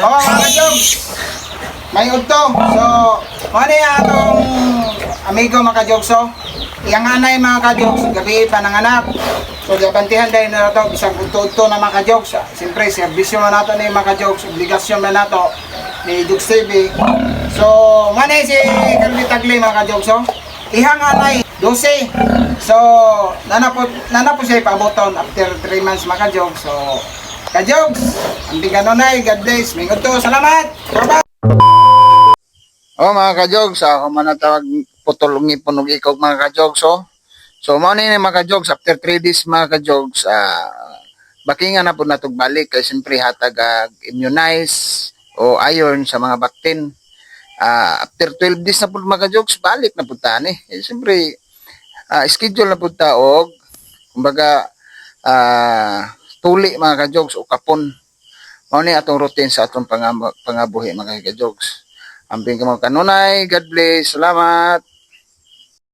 Oo, mga ka-jogs. May udto. So, ano yung atong amigo mga ka-jogs, oh. Iyang anay mga ka-jogs, gabi pa ng anak. So, gabantihan dahil na ito, bisang udto-udto na mga ka-jogs. Siyempre, servisyo man nato ni mga ka-jogs, obligasyon man nato ni TV. So, manay si Carly Tagli mga ka-jogs, oh. Ihang anay, 12. So, nanapot, nanapot siya ipaboton after 3 months mga ka-jogs. So, ka-jogs, ang biganonay, God bless. Mingon to, salamat! Bye-bye! Oh mga kajogs, ako man natawag putulungi punog ikaw mga kajogs oh. So mo ni mga kajogs after 3 days mga kajogs, ah bakingan na po natog balik kay siyempre hatag ah, immunize o iron sa mga baktin. Ah after 12 days na po mga kajogs, balik na po ta ni. Eh, siyempre ah, schedule na po ta og kumbaga ah tuli mga kajogs o kapon. Mao ni atong routine sa atong pangab- pangabuhi mga kajogs. Amping ka mga kanunay. God bless. Salamat.